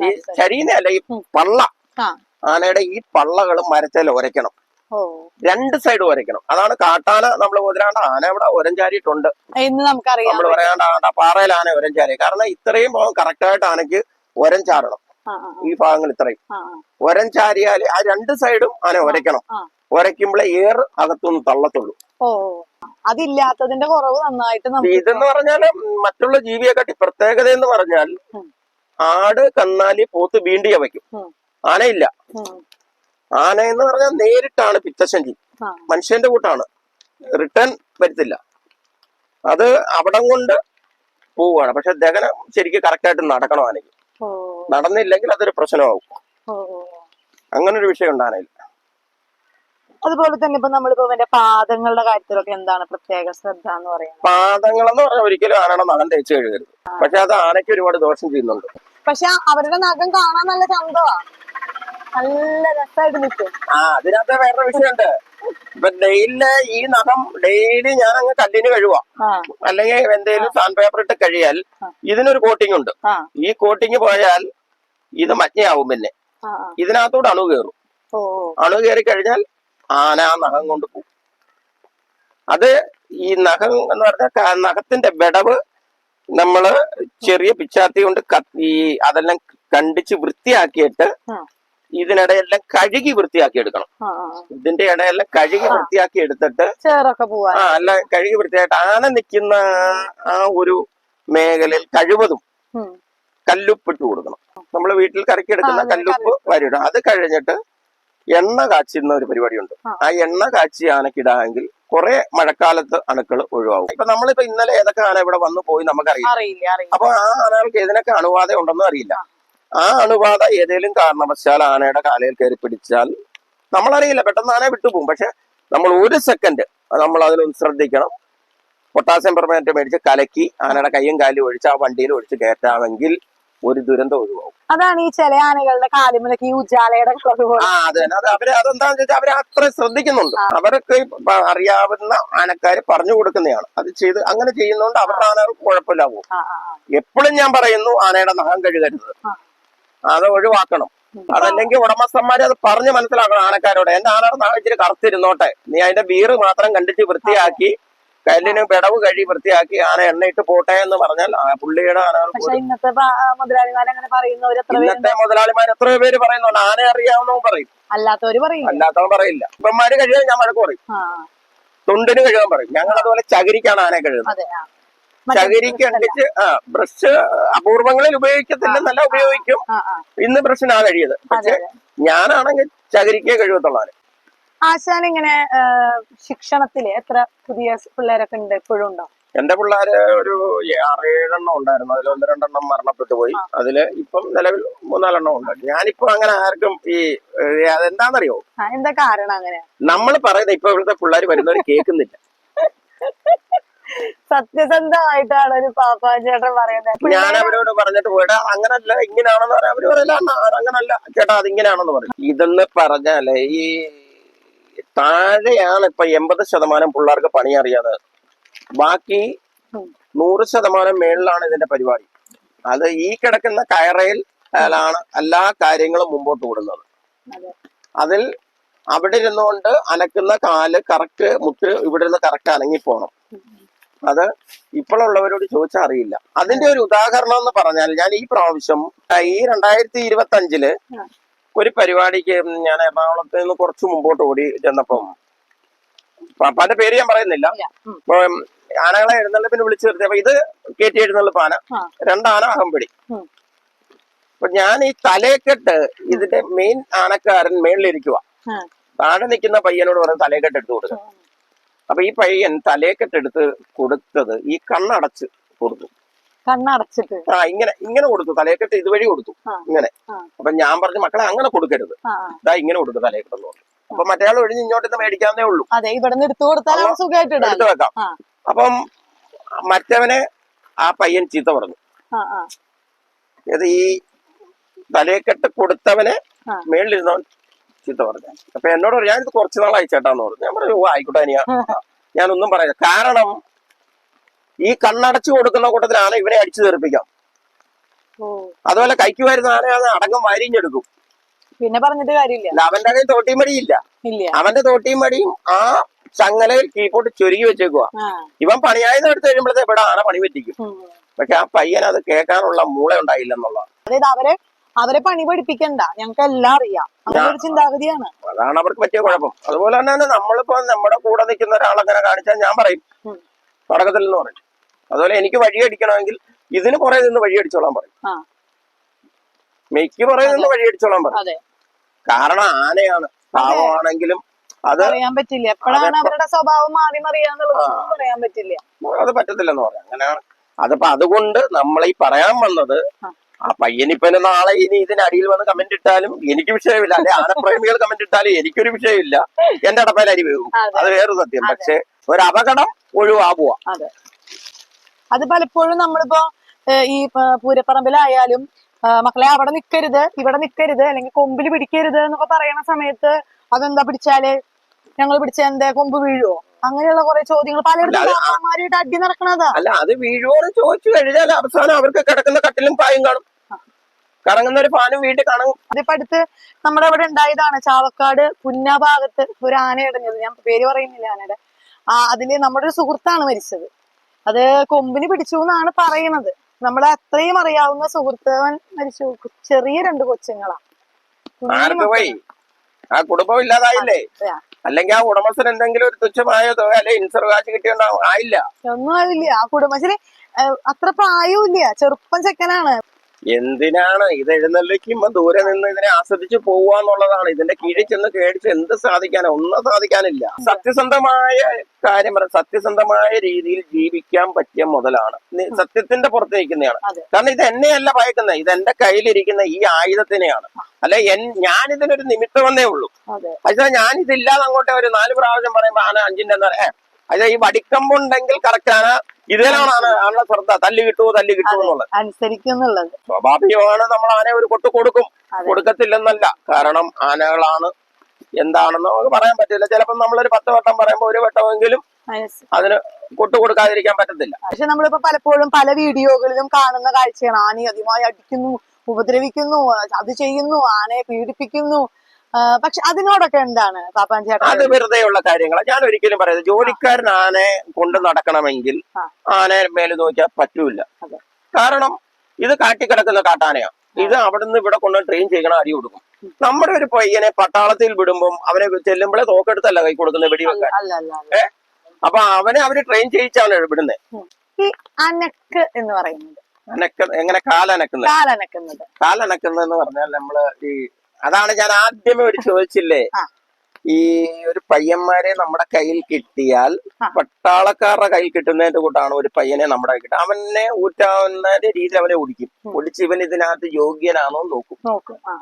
ഈ ശരീരല്ല ഈ പള്ള. ആനയുടെ ഈ പള്ളകൾ മരത്തിൽ ഒരയ്ക്കണം. രണ്ട് സൈഡ് ഒരയ്ക്കണം. അതാണ് കാട്ടാന നമ്മൾ മുതലാണ്ട് ആന ഇവിടെ ഉരം ചാരിയിട്ടുണ്ട്. എന്ന് നമുക്കറിയാം. നമ്മൾ പറയാണ്ട് പാറയിൽ ആന ഒരഞ്ചാരി ചാരി. കാരണം ഇത്രയും ഭാഗം കറക്റ്റായിട്ട് ആനയ്ക്ക് ആ, ഈ ഭാഗങ്ങൾ ഇത്രയും. ആ, ആ. രണ്ട് സൈഡും ആന ഒരയ്ക്കണം. ഒരയ്ക്കുമ്പോഴേ ഏർ അകത്തുനിന്ന് തള്ളത്തുള്ളൂ. അതില്ലാത്തതിന്റെ കുറവ് നന്നായിട്ട് ഇതെന്ന് പറഞ്ഞാൽ മറ്റുള്ള ജീവിയെക്കാട്ടി പ്രത്യേകത എന്ന് പറഞ്ഞാൽ ആട് കന്നാലി പോത്ത് വീണ്ടിയ വയ്ക്കും. ആനയില്ല. ആന എന്ന് പറഞ്ഞാൽ നേരിട്ടാണ് പിത്തശഞ്ചി മനുഷ്യന്റെ കൂട്ടാണ്. റിട്ടേൺ വരുത്തില്ല. അത് അവിടം കൊണ്ട് പോവുകയാണ്. പക്ഷെ ദഹനം ശരിക്കും കറക്റ്റായിട്ട് നടക്കണം ആനയ്ക്ക്. നടന്നില്ലെങ്കിൽ അതൊരു പ്രശ്നമാവും. ഓ. ഓ. അങ്ങനെ ഒരു വിഷയം ഉണ്ട് ആനയിൽ അതുപോലെ തന്നെ ഇപ്പൊ നമ്മളിപ്പോ ഇവന്റെ പാദങ്ങളുടെ കാര്യത്തിലൊക്കെ എന്താണ് പ്രത്യേക ശ്രദ്ധ എന്ന് പറയുന്നത്? പാദങ്ങൾ എന്ന് പറഞ്ഞാൽ ഒരിക്കലും ആനയുടെ നഖം തേച്ച് കഴുകരുത്. പക്ഷെ അത് ആനയ്ക്ക് ഒരുപാട് ദോഷം ചെയ്യുന്നുണ്ട്. പക്ഷെ അവരുടെ നഖം കാണാൻ നല്ല ചന്തമാ നല്ല രസമായിട്ട് നിൽക്കും. ആ അതിനകത്ത് വേറെ വിഷയമുണ്ട്. ഇപ്പൊ ഡെയിലി ഈ നഖം ഡെയിലി ഞാൻ അങ്ങ് കല്ലിന് കഴുവാ. അല്ലെങ്കിൽ എന്തെങ്കിലും സാൻഡ് പേപ്പർ ഇട്ട് കഴിയാൽ ഇതിനൊരു കോട്ടിംഗ് ഉണ്ട്. ഈ കോട്ടിങ് പോയാൽ ഇത് മഞ്ഞയാവും പിന്നെ. ഇതിനകത്തോട് അണു കയറും. അണു കയറി കഴിഞ്ഞാൽ ആന നഖം കൊണ്ട് പോകും അത് ഈ നഖം എന്ന് പറഞ്ഞാൽ നഖത്തിന്റെ വിടവ് നമ്മൾ ചെറിയ പിച്ചാത്തി കൊണ്ട് ഈ അതെല്ലാം കണ്ടിച്ച് വൃത്തിയാക്കിയിട്ട്. ഇതിനിടയെല്ലാം കഴുകി വൃത്തിയാക്കി എടുക്കണം. ഇതിന്റെ ഇടയെല്ലാം കഴുകി വൃത്തിയാക്കി എടുത്തിട്ട് ആ അല്ല കഴുകി വൃത്തിയായിട്ട് ആന നിൽക്കുന്ന ആ ഒരു മേഖലയിൽ കഴിവതും. കല്ലുപ്പിട്ട് കൊടുക്കണം. നമ്മൾ വീട്ടിൽ കറക്കി എടുക്കുന്ന കല്ലുപ്പ് വരിടും അത് കഴിഞ്ഞിട്ട് എണ്ണ കാച്ചുന്ന ഒരു പരിപാടിയുണ്ട്. ആ. എണ്ണ കാച്ചി ആനക്കിടാമെങ്കിൽ കുറെ മഴക്കാലത്ത് അണുക്കൾ ഒഴിവാകും. ഇപ്പൊ നമ്മളിപ്പോ ഇന്നലെ ഏതൊക്കെ ആന ഇവിടെ വന്നു പോയി നമുക്കറിയില്ല. അപ്പൊ ആ ആനകൾക്ക് ഏതിനൊക്കെ അണുബാധ ഉണ്ടെന്നും അറിയില്ല. ആ. അണുബാധ ഏതെങ്കിലും കാരണവശാൽ ആനയുടെ കാലയിൽ കയറി പിടിച്ചാൽ നമ്മളറിയില്ല. പെട്ടെന്ന് ആന വിട്ടുപോകും പക്ഷെ നമ്മൾ ഒരു സെക്കൻഡ് നമ്മൾ അതിനൊന്ന് ശ്രദ്ധിക്കണം. പൊട്ടാസ്യം പെർമനന്റ് മേടിച്ച് കലക്കി ആനയുടെ കൈയും കാലും ഒഴിച്ച് ആ വണ്ടിയിൽ ഒഴിച്ച് കയറ്റാമെങ്കിൽ ഒരു ദുരന്തം ഒഴിവാകും അതാണ് ഈ ചില ആനകളുടെ കാലുമലൊക്കെ ഈ ഉജാലയുടെ അവർ അതെന്താന്ന് വെച്ചാൽ അവർ അത്ര ശ്രദ്ധിക്കുന്നുണ്ട്. അവരൊക്കെ അറിയാവുന്ന ആനക്കാര് പറഞ്ഞു കൊടുക്കുന്നതാണ്. അത് ചെയ്ത് അങ്ങനെ ചെയ്യുന്നതുകൊണ്ട് അവരുടെ ആനകൾക്ക് കുഴപ്പമില്ലാവും ആ, ആ, ആ. എപ്പോഴും ഞാൻ പറയുന്നു ആനയുടെ നഖം കഴുകരുത്. അത് ഒഴിവാക്കണം. അതല്ലെങ്കിൽ ഉടമസ്ഥന്മാരെ അത് പറഞ്ഞ് മനസ്സിലാക്കണം ആനക്കാരോട്. എന്റെ ആനയുടെ നഖം ഇച്ചിരി കറുത്തിരുന്നോട്ടെ. നീ അതിന്റെ ബീറ് മാത്രം കണ്ടിട്ട് വൃത്തിയാക്കി കല്ലിന് വിടവ് കഴി വൃത്തിയാക്കി ആന എണ്ണയിട്ട് പോട്ടെ എന്ന് പറഞ്ഞാൽ ആ പുള്ളിയുടെ ആനകൾ ഇന്നത്തെ മുതലാളിമാർ എത്രയോ പേര് പറയുന്നുണ്ട്. ആന അറിയാവുന്നവൻ പറയും. അല്ലാത്തവര് പറയില്ല. അല്ലാത്തവൻ പറയില്ല. ഇപ്പന്മാര് കഴിയാൻ ഞാൻ വഴക്ക് പറയും. തൊണ്ടിന് കഴുകാൻ പറയും. ഞങ്ങൾ അതുപോലെ ചകിരിക്കാണ് ആനയെ കഴുകുന്നത്. ചകിരിക്ക് അണ്ടിച്ച് ആ ബ്രഷ് അപൂർവങ്ങളിൽ ഉപയോഗിക്കത്തില്ല നല്ല ഉപയോഗിക്കും. ഇന്ന് ബ്രഷിനാ കഴിയത് പക്ഷെ ഞാനാണെങ്കിൽ ചകിരിക്കേ കഴിവത്തുള്ളൂ ആന. ആശാൻ ഇങ്ങനെ ശിക്ഷണത്തിൽ എത്ര പുതിയ പിള്ളേരൊക്കെ ഉണ്ട് ഇപ്പോഴും ഉണ്ടോ? എന്റെ പിള്ളേര് ഒരു ആറേഴെണ്ണം ഉണ്ടായിരുന്നു. അതിൽ ഒന്ന് രണ്ടെണ്ണം മരണപ്പെട്ടു പോയി. അതിൽ ഇപ്പം നിലവിൽ മൂന്നാലെണ്ണം ഉണ്ട്. ഞാനിപ്പോ അങ്ങനെ ആർക്കും ഈ അതെന്താണെന്നറിയോ എന്താ കാരണം അങ്ങനെ? നമ്മൾ പറയുന്നത് ഇപ്പൊ ഇവിടുത്തെ പിള്ളേർ വരുന്നവർ കേൾക്കുന്നില്ല. സത്യസന്ധമായിട്ടാണ് ഒരു പാപ്പാ ചേട്ടൻ പറയുന്നത്. ഞാൻ അവരോട് പറഞ്ഞിട്ട് പോയിട്ട് അങ്ങനല്ല ഇങ്ങനെയാണെന്ന് പറയാം. അവർ പറയില്ല അങ്ങനല്ല. ചേട്ടാ അത് ഇങ്ങനെയാണെന്ന് പറയും. ഇതെന്ന് പറഞ്ഞാൽ ഈ താഴെയാണ് ഇപ്പൊ എൺപത് ശതമാനം പിള്ളേർക്ക് പണി അറിയാതെ ബാക്കി. നൂറ് ശതമാനം മേളിലാണ് ഇതിന്റെ പരിപാടി അത് ഈ കിടക്കുന്ന കയറയിൽ ാണ് എല്ലാ കാര്യങ്ങളും മുമ്പോട്ട് വിടുന്നത് അതെ. അതിൽ അവിടെ ഇരുന്നുകൊണ്ട് അനക്കുന്ന കാൽ കറക്റ്റ് മുട്ട് ഇവിടെ നിന്ന് കറക്റ്റ് അനങ്ങിപ്പോണം അത് ഇപ്പോഴുള്ളവരോട് ചോദിച്ചാൽ അറിയില്ല അതിന്റെ ഒരു ഉദാഹരണം എന്ന് പറഞ്ഞാൽ ഞാൻ ഈ പ്രാവശ്യം ഈ രണ്ടായിരത്തി ഇരുപത്തി അഞ്ചിൽ. ഒരു പരിപാടിക്ക് ഞാൻ എറണാകുളത്ത് നിന്ന് കുറച്ച് മുമ്പോട്ട് ഓടി ചെന്നപ്പം പാപ്പാന്റെ പേര് ഞാൻ പറയുന്നില്ല. ആനകളെ എഴുന്നള്ളി എഴുന്നള്ളിപ്പിന് വിളിച്ചു നിർത്തി. അപ്പൊ ഇത് കയറ്റി എഴുന്നള്ളിപ്പ് ആന. ആ. രണ്ടാന അകമ്പടി അപ്പൊ ഞാൻ ഈ തലയെക്കെട്ട് ഇതിന്റെ മെയിൻ ആനക്കാരൻ മേളിലിരിക്കുക. താഴെ നിൽക്കുന്ന പയ്യനോട് പറഞ്ഞ് തലയെക്കെട്ട് എടുത്തു കൊടുക്കുക അപ്പൊ ഈ പയ്യൻ തലയെക്കെട്ട് എടുത്ത് കൊടുത്തത് ഈ കണ്ണടച്ച് കൊടുത്തു. കണ്ണടച്ചിട്ട്. ആ ഇങ്ങനെ ഇങ്ങനെ കൊടുത്തു തലയെക്കെട്ട് ഇതുവഴി കൊടുത്തു ഇങ്ങനെ. അപ്പൊ ഞാൻ പറഞ്ഞു മക്കളെ അങ്ങനെ കൊടുക്കരുത്. ഇതാ ഇങ്ങനെ കൊടുക്കും തലയെക്കെട്ടെന്ന് പറഞ്ഞു. അപ്പൊ മറ്റേ ഒഴിഞ്ഞ് ഇങ്ങോട്ട് മേടിക്കാവുന്നേ ഉള്ളൂ. അതെ ഇവിടെ നിന്ന് എടുത്തു കൊടുത്താൽ അപ്പൊ സുഖമായിട്ട് എടുത്തു വെക്കാം. അപ്പം മറ്റവനെ ആ പയ്യൻ ചീത്ത പറഞ്ഞു. ഇത് ഈ തലയെക്കെട്ട് കൊടുത്തവനെ. മേളിലിരുന്നവൻ ചീത്ത പറഞ്ഞു. അപ്പൊ എന്നോട് പറഞ്ഞു ഞാനിത് കുറച്ചു നാളായി ചേട്ടാന്ന് പറഞ്ഞു. ഞാൻ പറഞ്ഞു ഓ ആയിക്കോട്ടെ ഞാനൊന്നും പറയാം കാരണം ഈ കണ്ണടച്ചു കൊടുക്കുന്ന കൂട്ടത്തിൽ ആന ഇവനെ അടിച്ചു തെറിപ്പിക്കാം അതുപോലെ കൈക്ക് വരുന്ന ആന അത് അടങ്ങും വരിഞ്ഞെടുക്കും. പിന്നെ പറഞ്ഞിട്ട് കാര്യമില്ല. അവന്റെ കയ്യിൽ തോട്ടിയും മടിയില്ല ഇല്ല. അവന്റെ തോട്ടിയും മടിയും ആ ചങ്ങലയിൽ കീപോട്ട് ചൊരുക്കി വെച്ചേക്കുക ഇവൻ പണിയായത് എടുത്ത് കഴിയുമ്പോഴത്തെ ഇവിടെ ആന പണി പറ്റിക്കും. പക്ഷെ ആ പയ്യൻ അത് കേൾക്കാനുള്ള മൂള ഉണ്ടായില്ലെന്നുള്ള അതായത് അവരെ അവരെ പണി പഠിപ്പിക്കണ്ട. ഞങ്ങൾക്ക് എല്ലാം അറിയാം. അങ്ങനെ ചിന്താഗതിയാണ്. അതാണ് അവർക്ക് പറ്റിയ കുഴപ്പം. അതുപോലെ തന്നെ നമ്മളിപ്പോ നമ്മുടെ കൂടെ നിൽക്കുന്ന ഒരാളെങ്ങനെ കാണിച്ചാൽ ഞാൻ പറയും. തുടക്കത്തിൽ എന്ന് പറയും. അതുപോലെ എനിക്ക് വഴിയടിക്കണമെങ്കിൽ ഇതിന് പുറകെ നിന്ന് വഴിയടിച്ചോളാൻ പറയും. മെയ്ക്ക് പുറകെ നിന്ന് വഴിയടിച്ചോളാൻ പറയും. കാരണം ആനയാണ്. പാവമാണെങ്കിലും അത് അറിയാൻ പറ്റില്ല. എപ്പോഴാണ് അവരുടെ സ്വഭാവം മാറി മറിയാന്നുള്ളത് പറയാൻ പറ്റില്ല. അത് പറ്റത്തില്ലെന്ന് പറയാം. അങ്ങനെയാണ്. അതിപ്പോ അതുകൊണ്ട് നമ്മൾ ഈ പറയാൻ വന്നത് ആ. പയ്യനിപ്പന് നാളെ ഇനി ഇതിനടിയിൽ വന്ന് കമന്റ് ഇട്ടാലും എനിക്ക് വിഷയമില്ല. അല്ലെ ആനപ്രേമികൾ കമന്റ് ഇട്ടാലും എനിക്കൊരു വിഷയമില്ല. എന്റെ അടപ്പയിൽ അരി വേവും അതെ. അത് വേറെ സത്യം. പക്ഷെ ഒരു അപകടം ഒഴിവാകുക അതെ പലപ്പോഴും നമ്മളിപ്പോ ഈ പൂരപ്പറമ്പിലായാലും മക്കളെ അവിടെ നിൽക്കരുത് ഇവിടെ നിൽക്കരുത് അല്ലെങ്കിൽ കൊമ്പിൽ പിടിക്കരുത് എന്നൊക്കെ പറയണ സമയത്ത് അതെന്താ പിടിച്ചാൽ? ഞങ്ങൾ പിടിച്ച എന്താ കൊമ്പ് വീഴുവോ? അങ്ങനെയുള്ള കുറെ ചോദ്യങ്ങൾ പലയിടത്തും അടി നടക്കണതാ. അല്ല അത് വീഴുവോന്ന് ചോദിച്ചു കഴിഞ്ഞാൽ അവസാനം അവർക്ക് കിടക്കുന്ന കട്ടിലും പായും കാണും. കറങ്ങുന്ന ഒരു പാനും വീട്ടിൽ കാണും. അതിപ്പോ അടുത്ത് നമ്മുടെ ഇവിടെ ഉണ്ടായതാണ് ചാവക്കാട് പുന്ന ഭാഗത്ത് ഒരു ആന ഇടഞ്ഞത് ഞാൻ പേര് പറയുന്നില്ല ആനയുടെ. ആ അതിൽ നമ്മുടെ ഒരു സുഹൃത്താണ് മരിച്ചത്. അത് കൊമ്പിന് പിടിച്ചു എന്നാണ് പറയുന്നത്. നമ്മളെ അത്രയും അറിയാവുന്ന സുഹൃത്തവൻ മരിച്ചു. ചെറിയ രണ്ട് കൊച്ചുങ്ങളാ. പോയി? ആ കുടുംബം ഇല്ലാതായില്ലേ. അല്ലെങ്കിൽ ആ ഉടമസ്ഥൻ എന്തെങ്കിലും ഒരു തുച്ഛമായ തുക അല്ലെ ഇൻഷുർ കാശ് കിട്ടിയുണ്ടാവും ആയില്ല. ഒന്നും ആവില്ല ആ കുടുംബശ്രീ അത്ര പ്രായവും ഇല്ല ചെറുപ്പം ചെക്കനാണ്. എന്തിനാണ് ഇത് എഴുന്നള്ളിക്കുമ്പോ ദൂരെ നിന്ന് ഇതിനെ ആസ്വദിച്ച് പോവുക എന്നുള്ളതാണ് ഇതിന്റെ കീഴിൽ ചെന്ന് കേടിച്ച് എന്ത് സാധിക്കാനോ ഒന്നും സാധിക്കാനില്ല. സത്യസന്ധമായ കാര്യം പറയാം സത്യസന്ധമായ രീതിയിൽ ജീവിക്കാൻ പറ്റിയ മുതലാണ്. സത്യത്തിന്റെ പുറത്ത് നിൽക്കുന്നതാണ് കാരണം ഇത് എന്നെയല്ല ഭയക്കുന്നത്. ഇത് എന്റെ കയ്യിലിരിക്കുന്ന ഈ ആയുധത്തിനെയാണ്. അല്ലെ എൻ- ഞാൻ ഇതിനൊരു നിമിത്തമെന്നേ ഉള്ളൂ. പക്ഷെ ഞാൻ ഇതില്ലാതെ അങ്ങോട്ട് ഒരു നാല് പ്രാവശ്യം പറയുമ്പോ ആന അഞ്ചിന്റെ എന്താ പറയാ അതെ ഈ വടിക്കമ്പുണ്ടെങ്കിൽ കറക്റ്റ് ആന ഇതിലാണ് ആണുള്ള ശ്രദ്ധ. തല്ലി കിട്ടുമോ തല്ലി കിട്ടുമോ എന്നുള്ളത്. അനുസരിക്കുന്നുള്ളത്. സ്വാഭാവികമാണ് നമ്മൾ ആനയെ ഒരു കൊട്ട് കൊടുക്കും. കൊടുക്കത്തില്ലെന്നല്ല. കാരണം ആനകളാണ് എന്താണെന്ന് നമുക്ക് പറയാൻ പറ്റില്ല. ചിലപ്പോൾ നമ്മളൊരു പത്ത് വട്ടം പറയുമ്പോൾ ഒരു വട്ടമെങ്കിലും അതിന് കൊട്ട് കൊടുക്കാതിരിക്കാൻ പറ്റത്തില്ല. പക്ഷെ നമ്മളിപ്പോ പലപ്പോഴും പല വീഡിയോകളിലും കാണുന്ന കാഴ്ചയാണ് ആനയെ അധികമായി അടിക്കുന്നു ഉപദ്രവിക്കുന്നു അത് ചെയ്യുന്നു ആനയെ പീഡിപ്പിക്കുന്നു പക്ഷെ അതിനോടൊക്കെ എന്താണ് പാപ്പാൻ ചേട്ടൻ വെറുതെ ഉള്ള കാര്യങ്ങളാണ് ഞാൻ ഒരിക്കലും പറയുന്നത് ജോലിക്കാരൻ ആനയെ കൊണ്ട് നടക്കണമെങ്കിൽ ആനെ ആനയെ മേലെ നോക്കിയാൽ പറ്റൂല കാരണം ഇത് കാട്ടിക്കിടക്കുന്ന കാട്ടാനയാ. ഇത് അവിടെ നിന്ന് ഇവിടെ കൊണ്ട് ട്രെയിൻ ചെയ്യണ അടി കൊടുക്കും. നമ്മുടെ ഒരു പയ്യനെ പട്ടാളത്തിൽ വിടുമ്പം അവനെ ചെല്ലുമ്പോഴേ തോക്കെടുത്തല്ല കൈ കൊടുക്കുന്ന വെടിവെക്കാൻ? അല്ല അപ്പൊ അവനെ അവർ ട്രെയിൻ ചെയ്യിച്ചാണ് വിടുന്നത് ഈ അനക്ക് എന്ന് പറയുന്നത്. അനക്ക എങ്ങനെ കാലനക്കുന്നത്? കാലനക്കുന്നത്. കാലനക്കുന്നതെന്ന് പറഞ്ഞാൽ നമ്മൾ ഈ അതാണ് ഞാൻ ആദ്യമേ ഒരു ചോദിച്ചില്ലേ? ഈ ഒരു പയ്യന്മാരെ നമ്മുടെ കയ്യിൽ കിട്ടിയാൽ. പട്ടാളക്കാരുടെ കയ്യിൽ കിട്ടുന്നതിന്റെ കൂട്ടാണ് ഒരു പയ്യനെ നമ്മുടെ കയ്യിൽ കിട്ടുക. അവനെ ഊറ്റാവുന്ന രീതിയിൽ അവനെ ഓടിക്കും. ഓടിച്ച് ഒടിച്ച് ഇവൻ ഇതിനകത്ത് യോഗ്യനാണോ നോക്കും.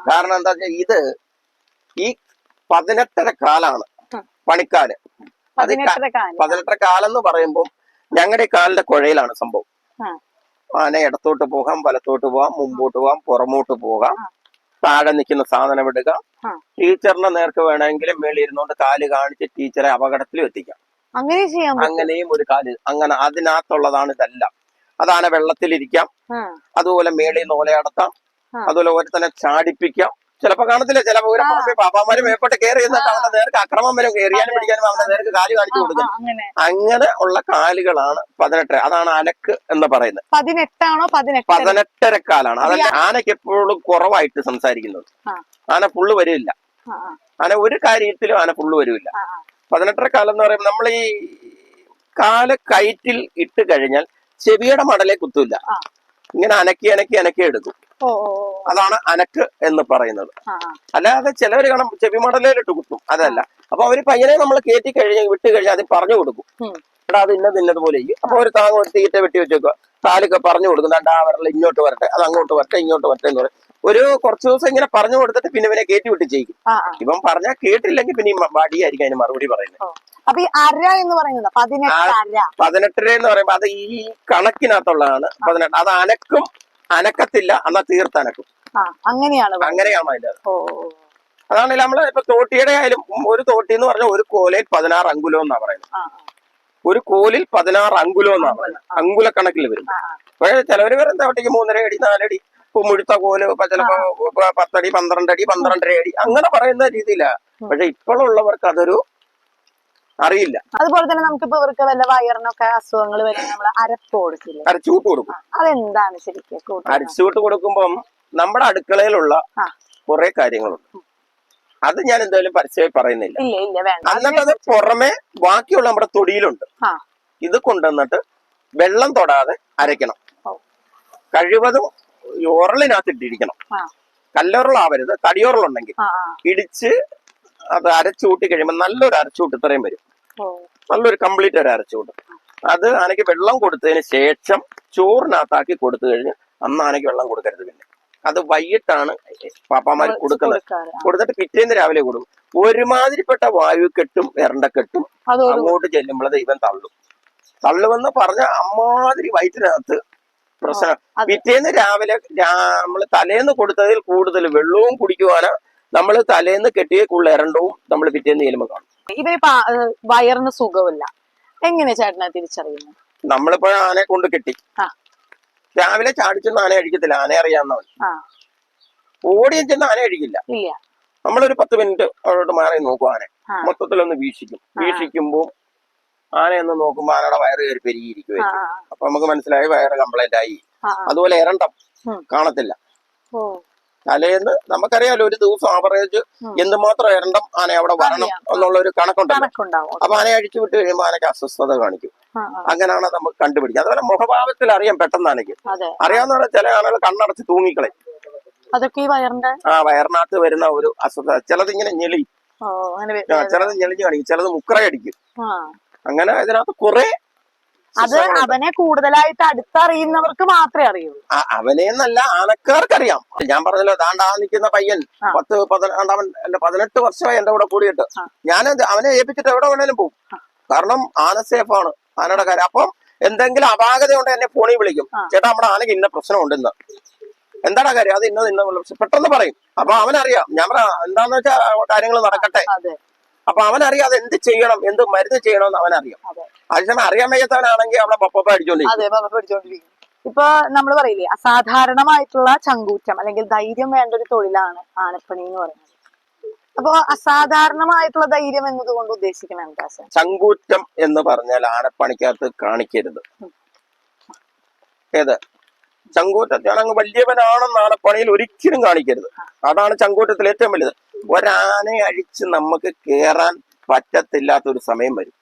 കാരണം എന്താ വെച്ചാൽ ഇത് ഈ പതിനെട്ടര കാലാണ്. പണിക്കാൽ അത് പതിനെട്ടര കാലം. എന്ന് പറയുമ്പോൾ ഞങ്ങളുടെ കാലിന്റെ കുഴയിലാണ് സംഭവം. ആന ഇടത്തോട്ട് പോകാം വലത്തോട്ട് പോകാം മുമ്പോട്ട് പോകാം പുറമോട്ട് പോകാം. താഴെ നിൽക്കുന്ന സാധനം ഇടുക. ടീച്ചറിന്റെ നേർക്ക് വേണമെങ്കിൽ മേളിൽ ഇരുന്നുകൊണ്ട് കാൽ കാണിച്ച് ടീച്ചറെ അപകടത്തിലും എത്തിക്കാം. അങ്ങനെ ചെയ്യാം അങ്ങനെയും ഒരു കാൽ അങ്ങനെ അതിനകത്തുള്ളതാണ് ഇതെല്ലാം. അതാണ് വെള്ളത്തിലിരിക്കാം. അതുപോലെ മേളിൽ നിന്ന് ഓലയടത്താം. അതുപോലെ ഒരുത്തനെ ചാടിപ്പിക്കാം. ചിലപ്പോ കാണത്തില്ല ചില. പുറമെ പാപ്പാമാര് മേപ്പോട്ട് കയറി എന്നിട്ട്. അവന്റെ നേർക്ക് അക്രമം വരും കയറിയാനും പിടിക്കാനും അവന്റെ നേർക്ക് കാൽ കാണിച്ചു കൊടുക്കും അങ്ങനെ. ഉള്ള കാലുകളാണ് പതിനെട്ട്. അതാണ് അനക്ക് എന്ന് പറയുന്നത്. പതിനെട്ടാണോ പതിനെട്ടര? പതിനെട്ടരക്കാലാണ്. അതല്ല ആനക്ക് എപ്പോഴും കുറവായിട്ട് സംസാരിക്കുന്നത്. ആന ഫുള്ള് വരില്ല. ആന ഒരു കാര്യത്തിലും ആന ഫുള്ള് വരില്ല. പതിനെട്ടരക്കാലം ആ. പതിനെട്ടര കാലം എന്ന് പറയുമ്പോൾ നമ്മൾ ഈ കാല കയറ്റിൽ ഇട്ട് കഴിഞ്ഞാൽ ചെവിയുടെ മടലെ കുത്തൂല. ഇങ്ങനെ അനക്കി അനക്കി അനക്കി എടുക്കും. അതാണ് അനക്ക് എന്ന് പറയുന്നത്. അല്ലാതെ ചിലവര് കാണാം ചെവി മടലിലിട്ട് കുത്തും. അതല്ല. അപ്പൊ അവർ പയ്യനെ നമ്മൾ കയറ്റി കഴിഞ്ഞ് വിട്ട് കഴിഞ്ഞാൽ അത് പറഞ്ഞു കൊടുക്കും. എടാ അത് ഇന്നത് ഇന്നതുപോലെ ചെയ്യും. അപ്പൊ ഒരു താങ്ങ് ഒരു തീറ്റ വെട്ടി വെച്ചേക്കുക കാലൊക്കെ പറഞ്ഞു കൊടുക്കും. ദാണ്ടാ ആ വിരൽ ഇങ്ങോട്ട് വരട്ടെ. അത് അങ്ങോട്ട് വരട്ടെ ഇങ്ങോട്ട് വരട്ടെ എന്ന് പറയും. ഒരു കുറച്ച് ദിവസം ഇങ്ങനെ പറഞ്ഞു കൊടുത്തിട്ട് പിന്നെ ഇവനെ കയറ്റി വിട്ട് ചെയ്യും. ഇവൻ പറഞ്ഞാൽ കേട്ടില്ലെങ്കിൽ പിന്നെ ഈ വടിയായിരിക്കും അതിന് മറുപടി പറയുന്നത്. അപ്പൊ ഈ അര എന്ന് പറയുന്നത് പതിനെട്ടര എന്ന് പറയുമ്പോ അത് ഈ കണക്കിനകത്തുള്ളതാണ്. പതിനെട്ട്. അത് അനക്കും അനക്കത്തില്ല എന്നാ തീർത്തനക്കും അനക്കും. അങ്ങനെയാണ്. അങ്ങനെയാണ് അതിന്റെ. അതാണെങ്കിൽ നമ്മൾ ഇപ്പൊ തോട്ടിയുടെ ആയാലും ഒരു തോട്ടി എന്ന് പറഞ്ഞാൽ ഒരു കോലയിൽ പതിനാറ് അങ്കുലം എന്നാ പറയുന്നത്. ഒരു കോലിൽ പതിനാറ് അങ്കുലം എന്നാ പറയുന്നത്. അങ്കുല കണക്കിൽ വരും പക്ഷെ ചിലവര് വേറെ തോട്ടിക്ക് മൂന്നര അടി നാലടി മുഴുത്ത കോൽ ചിലപ്പോ പത്തടി പന്ത്രണ്ട് അടി പന്ത്രണ്ടര അടി അങ്ങനെ പറയുന്ന രീതിയിലാ. പക്ഷെ ഇപ്പോഴുള്ളവർക്ക് അതൊരു അറിയില്ല. അതുപോലെ തന്നെ നമുക്കിപ്പോ ഇവർക്ക് വല്ല വയറിനൊക്കെ അസുഖങ്ങൾ വരുന്ന നമ്മൾ അരപ്പ് കൊടുക്കില്ലേ? അരച്ചൂട്ട് കൊടുക്കും. അതെന്താണ് ശരിക്കും അരച്ചുവിട്ട് കൊടുക്കുമ്പം നമ്മുടെ അടുക്കളയിലുള്ള. കുറെ കാര്യങ്ങളുണ്ട്. അത് ഞാൻ എന്തായാലും പരസ്യമായി പറയുന്നില്ല. എന്നിട്ട് അത് പുറമെ ബാക്കിയുള്ള നമ്മുടെ തൊടിയിലുണ്ട്. ഇത് കൊണ്ടുവന്നിട്ട് വെള്ളം തൊടാതെ അരയ്ക്കണം. കഴിവതും ഉരളിനകത്ത് ഇട്ടിരിക്കണം. ആ ആ. ഇടിച്ച് അത് അരച്ചൂട്ടി കഴിയുമ്പോൾ നല്ലൊരു അരച്ചൂട്ട് ഇത്രയും വരും. നല്ലൊരു കംപ്ലീറ്റ് ഒരു അരച്ചൂട്ട് അത് ആനയ്ക്ക് വെള്ളം കൊടുത്തതിന് ശേഷം ചോറിനകത്താക്കി കൊടുത്തു കഴിഞ്ഞ് അന്ന് ആനയ്ക്ക് വെള്ളം കൊടുക്കരുത് പിന്നെ. അത് വൈകിട്ടാണ് പാപ്പാമാർ കൊടുക്കുന്നത്. കൊടുത്തിട്ട് പിറ്റേന്ന് രാവിലെ കൊടുക്കും. ഒരുമാതിരിപ്പെട്ട വായു കെട്ടും എരണ്ടക്കെട്ടും കെട്ടും അങ്ങോട്ട് ചെല്ലുമ്പോൾ ദൈവം തള്ളും. തള്ളുമെന്ന് പറഞ്ഞ അമ്മാതിരി വയറ്റിനകത്ത് പ്രശ്നം പിറ്റേന്ന് രാവിലെ നമ്മൾ തലേന്ന് കൊടുത്തതിൽ കൂടുതൽ വെള്ളവും കുടിക്കുവാന് നമ്മൾ തലേന്ന് കെട്ടിയ കൂടുതൽ എരണ്ടവും നമ്മൾ പിറ്റേന്ന് ചെല്ലുമ്പോൾ കാണും. ഇവർ വയറിന് സുഖമില്ല. എങ്ങനെ ചേട്ടനെ തിരിച്ചറിയുന്നു? നമ്മളിപ്പോ ആനയെ കൊണ്ട് കെട്ടി. രാവിലെ ചാടിച്ചൊന്നും ആന അഴിക്കത്തില്ല. ആന അറിയാവുന്നവൻ ഓടിയും ചെന്ന് ആന അഴിക്കില്ല. നമ്മളൊരു പത്ത് മിനിറ്റ് അവരോട് മാറി നോക്കും ആന മൊത്തത്തിലൊന്ന് വീക്ഷിക്കും. വീക്ഷിക്കുമ്പോ വീക്ഷിക്കുമ്പോൾ ആനയൊന്ന് നോക്കുമ്പോൾ ആനയുടെ വയറ് കയറി പെരുകിയിരിക്കും അപ്പൊ നമുക്ക് മനസ്സിലായി വയറ് കംപ്ലൈന്റ് ആയി. അതുപോലെ എരണ്ടം. കാണത്തില്ല. തലേന്ന് നമുക്കറിയാലോ ഒരു ദിവസം ആവറേജ്. എന്തുമാത്രം എരണ്ടം ആന അവിടെ വരണം എന്നുള്ള ഒരു കണക്കുണ്ടല്ലോ അപ്പൊ ആനയെ അഴിച്ചു വിട്ട് കഴിയുമ്പോൾ ആനയ്ക്ക് അസ്വസ്ഥത കാണിക്കും. അങ്ങനെയാണ് നമുക്ക് കണ്ടുപിടിക്കുക. അതുപോലെ മുഖഭാവത്തിൽ അറിയാം പെട്ടെന്ന് ആനയ്ക്ക്. അറിയാന്ന് അറിയാവുന്ന പറഞ്ഞാൽ ചില ആനകൾ കണ്ണടച്ച് തൂങ്ങിക്കളെ അതൊക്കെ ഈ വയറിന്റെ? ആ വയറിനകത്ത് വരുന്ന ഒരു അസ്വസ്ഥ ചിലത് ഇങ്ങനെ ഞെളി ചിലത് ഞെളിഞ്ഞ് കാണിക്കും. ചിലത് മുക്കറയടിക്കും അങ്ങനെ ഇതിനകത്ത് കുറെ അത് അവനെ കൂടുതലായിട്ട് അടുത്തറിയുന്നവർക്ക് മാത്രമേ അറിയുള്ളൂ. അറിയൂ അവനെന്നല്ല ആനക്കാർക്കറിയാം. ഞാൻ പറഞ്ഞല്ലോ ദാണ്ടാ നിൽക്കുന്ന പയ്യൻ. പത്ത് പതിനാണ്ടാവൻ എന്റെ പതിനെട്ട് വർഷമായി എന്റെ കൂടെ കൂടിയിട്ട്. ഞാൻ അവനെ ഏൽപ്പിച്ചിട്ട് എവിടെ വേണേലും പോകും. കാരണം ആന സേഫാണ് ആനയുടെ കാര്യം. അപ്പം എന്തെങ്കിലും അപാകത കൊണ്ട് എന്നെ ഫോണിൽ വിളിക്കും. ചേട്ടാ നമ്മുടെ ആനയ്ക്ക് ഇന്ന പ്രശ്നം ഇന്ന് എന്താണ് കാര്യം? അത് ഇന്നത് ഇന്ന പെട്ടെന്ന് പറയും. അപ്പൊ അവനറിയാം. ഞാൻ പറ എന്താന്ന് വെച്ചാൽ കാര്യങ്ങൾ നടക്കട്ടെ. അപ്പൊ അവനറിയാം അത് എന്ത് ചെയ്യണം എന്ത് മരുന്ന് ചെയ്യണമെന്ന് അവനറിയാം. അതെ. അതേസമയം അറിയാൻ വയ്യാത്തവനാണെങ്കിൽ അവളെ പപ്പ അടിച്ചോണ്ടിരിക്കും. ഇപ്പൊ നമ്മൾ പറയില്ലേ അസാധാരണമായിട്ടുള്ള ചങ്കൂറ്റം അല്ലെങ്കിൽ ധൈര്യം വേണ്ട ഒരു തൊഴിലാണ് ആനപ്പണി എന്ന് പറയുന്നത്. അപ്പൊ അസാധാരണമായിട്ടുള്ള ധൈര്യം എന്നതുകൊണ്ട് ഉദ്ദേശിക്കണം ചങ്കൂറ്റം എന്ന് പറഞ്ഞാൽ ആനപ്പണിക്കകത്ത് കാണിക്കരുത്. ഏത്? ചങ്കൂറ്റത്തിനാണെങ്കിൽ വലിയവനാണെന്ന് ആനപ്പണിയിൽ ഒരിക്കലും കാണിക്കരുത്. അതാണ് ചങ്കൂറ്റത്തിൽ ഏറ്റവും വലുത്. ഒരാനയെ അഴിച്ച് നമുക്ക് കേറാൻ പറ്റത്തില്ലാത്ത ഒരു സമയം വരും.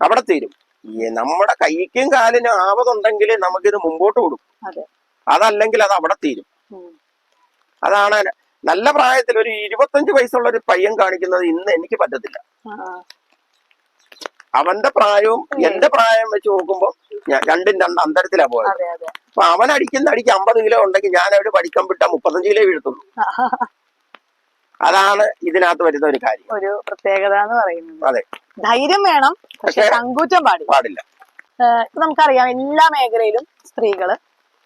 അവിടെ തീരും. നമ്മുടെ കൈക്കും കാലിനും ആവതുണ്ടെങ്കിൽ നമുക്കിത് മുമ്പോട്ട് കൊടുക്കും. അതെ. അതല്ലെങ്കിൽ അത് അവിടെ തീരും. അതാണ് നല്ല പ്രായത്തിൽ ഒരു ഇരുപത്തഞ്ച് വയസ്സുള്ള ഒരു പയ്യൻ കാണിക്കുന്നത് ഇന്ന് എനിക്ക് പറ്റത്തില്ല. അവന്റെ പ്രായവും എന്റെ പ്രായം വെച്ച് നോക്കുമ്പോ രണ്ടും രണ്ട് അന്തരത്തിലാ പോയത്. അപ്പൊ അവൻ അടിക്കുന്ന അടിക്ക് അമ്പത് കിലോ ഉണ്ടെങ്കിൽ ഞാൻ അവിടെ പഠിക്കാൻ വിട്ട മുപ്പത്തഞ്ച് കിലോ വീഴത്തുള്ളൂ. അതാണ് ഇതിനകത്ത് വരുന്ന ഒരു കാര്യം. ഒരു പ്രത്യേകത എന്ന് പറയുന്നത്. അതെ. ധൈര്യം വേണം പക്ഷെ സങ്കൂറ്റം പാടില്ല. പാടില്ല. നമുക്കറിയാം എല്ലാ മേഖലയിലും സ്ത്രീകൾ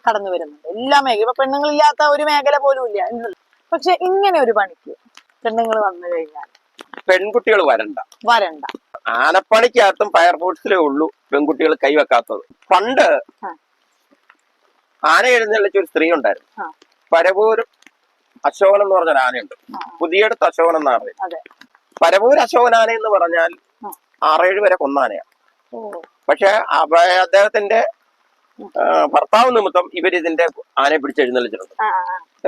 കടന്നു വരുന്നുണ്ട്. എല്ലാ മേഖല ഇപ്പൊ പെണ്ണുങ്ങളില്ലാത്ത ഒരു മേഖല പോലും ഇല്ല. പക്ഷെ ഇങ്ങനെ ഒരു പണിക്ക് പെണ്ണുങ്ങൾ വന്നു കഴിഞ്ഞാൽ പെൺകുട്ടികൾ വരണ്ട. വരണ്ട. ആനപ്പണിക്കകത്തും ഫയർഫോഴ്സിലേ ഉള്ളൂ പെൺകുട്ടികൾ കൈവെക്കാത്തത്. പണ്ട്. ആന എഴുന്നള്ളിച്ച ഒരു സ്ത്രീ ഉണ്ടായിരുന്നു. ആ. അശോകൻ എന്ന് പറഞ്ഞൊരു ആനയുണ്ട്. പുതിയടുത്ത് അശോകൻ എന്നാണ് പറയുന്നത്. അതെ. പരവൂർ അശോകൻ ആന എന്ന് പറഞ്ഞാൽ. ആറേഴ് വരെ കൊന്നാനയാണ്. പക്ഷെ അദ്ദേഹത്തിന്റെ ഭർത്താവ് നിമിത്തം ഇവരിതിന്റെ ആനയെ പിടിച്ചെഴുന്നള്ളിച്ചിട്ടുണ്ട്.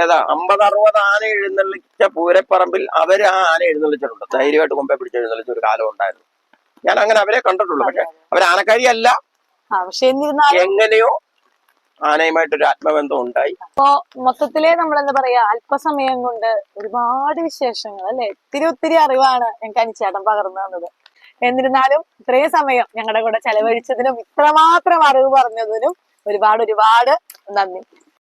ഏതാ അമ്പത് അറുപത് ആന എഴുന്നള്ളിച്ച പൂരപ്പറമ്പിൽ അവർ ആ ആന എഴുന്നള്ളിച്ചിട്ടുണ്ട്. ധൈര്യമായിട്ട് മുമ്പേ പിടിച്ചെഴുന്നള്ളിച്ച ഒരു കാലം ഉണ്ടായിരുന്നു. ഞാൻ അങ്ങനെ അവരെ കണ്ടിട്ടുള്ളൂ. പക്ഷെ അവരാനക്കാരിയല്ല എങ്ങനെയോ ആനയുമായിട്ടൊരു ആത്മബന്ധം ഉണ്ടായി. അപ്പോ മൊത്തത്തിലേ നമ്മൾ എന്താ പറയാ അല്പസമയം കൊണ്ട് ഒരുപാട് വിശേഷങ്ങൾ അല്ലെ? ഒത്തിരി ഒത്തിരി അറിവാണ് ഞങ്ങൾക്ക് അനിച്ചേട്ടൻ പകർന്നു തന്നത്. എന്നിരുന്നാലും ഇത്രയും സമയം ഞങ്ങളുടെ കൂടെ ചെലവഴിച്ചതിനും ഇത്രമാത്രം അറിവ് പറഞ്ഞതിനും ഒരുപാട് ഒരുപാട് നന്ദി.